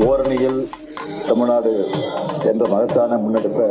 ஓரணியில் தமிழ்நாடு என்ற மகத்தான முன்னெடுப்பை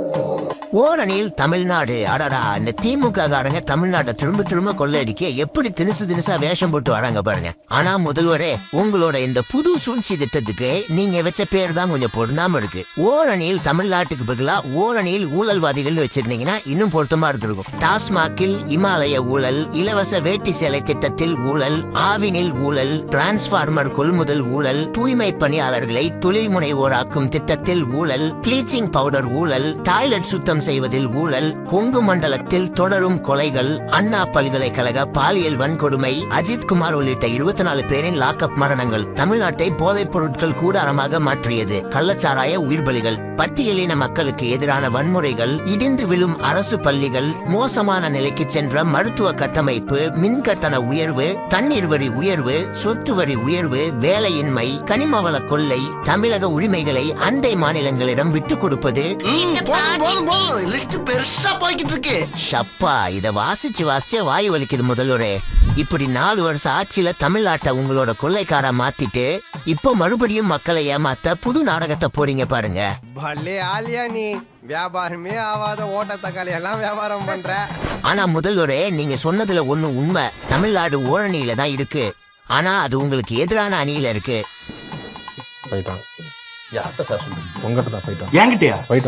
ஓரணியில் தமிழ்நாடு. அடடா இந்த திமுக காரங்க தமிழ்நாட்டை திரும்ப திரும்ப கொள்ளையடிக்க எப்படி தினுசு தினுசா வேஷம் போட்டு வராங்க பாருங்க. ஆனா முதல்வரே உங்களோட இந்த புது சூழ்ச்சி திட்டத்துக்கு நீங்க வச்ச பேர் தான் கொஞ்சம் பொருந்தாம இருக்கு. ஓரணியில் தமிழ்நாட்டுக்கு பதிலா ஓரணியில் ஊழல்வாதிகள் வச்சிருந்தீங்கன்னா இன்னும் பொருத்தமா இருந்திருக்கும். டாஸ்மாகில் இமாலய ஊழல் இலவச வேட்டி சேலை திட்டத்தில் ஊழல் ஆவினில் ஊழல் டிரான்ஸ்பார்மர் கொள்முதல் ஊழல் தூய்மை பணியாளர்களை தொழில் முனைவோராக்கும் திட்டத்தில் ஊழல் ப்ளீச்சிங் பவுடர் ஊழல் டாய்லெட் சுத்தம் செய்வதில் ஊழல் கொங்கு மண்டலத்தில் தொடரும் கொலைகள் அண்ணா பல்கலைக்கழக பாலியல் வன்கொடுமை அஜித் குமார் உள்ளிட்ட இருபத்தி நாலு பேரின் லாக்அப் மரணங்கள் தமிழ்நாட்டை போதைப் பொருட்கள் கூடாரமாக மாற்றியது. கள்ளச்சாராய உயிர்பலிகள் பட்டியலின மக்களுக்கு எதிரான வன்முறைகள் இடிந்து விழும் அரசு பள்ளிகள் மோசமான நிலைக்கு சென்ற மருத்துவ கட்டமைப்பு மின்கட்டண உயர்வு தண்ணீர் வரி உயர்வு சொத்து வரி உயர்வு வேலையின்மை கனிமவள கொள்ளை தமிழக உரிமைகளை அண்டை மாநிலங்களிடம் விட்டுக் கொடுப்பது. லிஸ்ட் பெருசா போய்கிட்டு இருக்கு ஷப்பா இத வாசிச்சு வாசிச்சு வாய் வலிக்குது முதல்வரே. இப்படி நாலு வருஷம் ஆட்சியில தமிழ்நாட்டை உங்களோட கொள்ளைக்கார மாத்திட்டு இப்போ மறுபடியும் மக்களை ஏமாத்த புது நாடகத்தை போறீங்க பாருங்க. பல்லே ஆலியா நீ. வியாபாரமே ஆவாத ஓட்ட தக்காளி எல்லாம் வியாபாரம் பண்ற. ஆனா முதல்வரே நீங்க சொன்னதுல ஒண்ணு உண்மை. தமிழ்நாடு ஓரணியில தான் இருக்கு. ஆனா அது உங்களுக்கு எதிரான அணியில இருக்கு. போயிட்டான். யார்கிட்ட சார் சொல்றீங்க உங்ககிட்ட தான் போயிட்டான். என்கிட்டயா? போயிட்டான்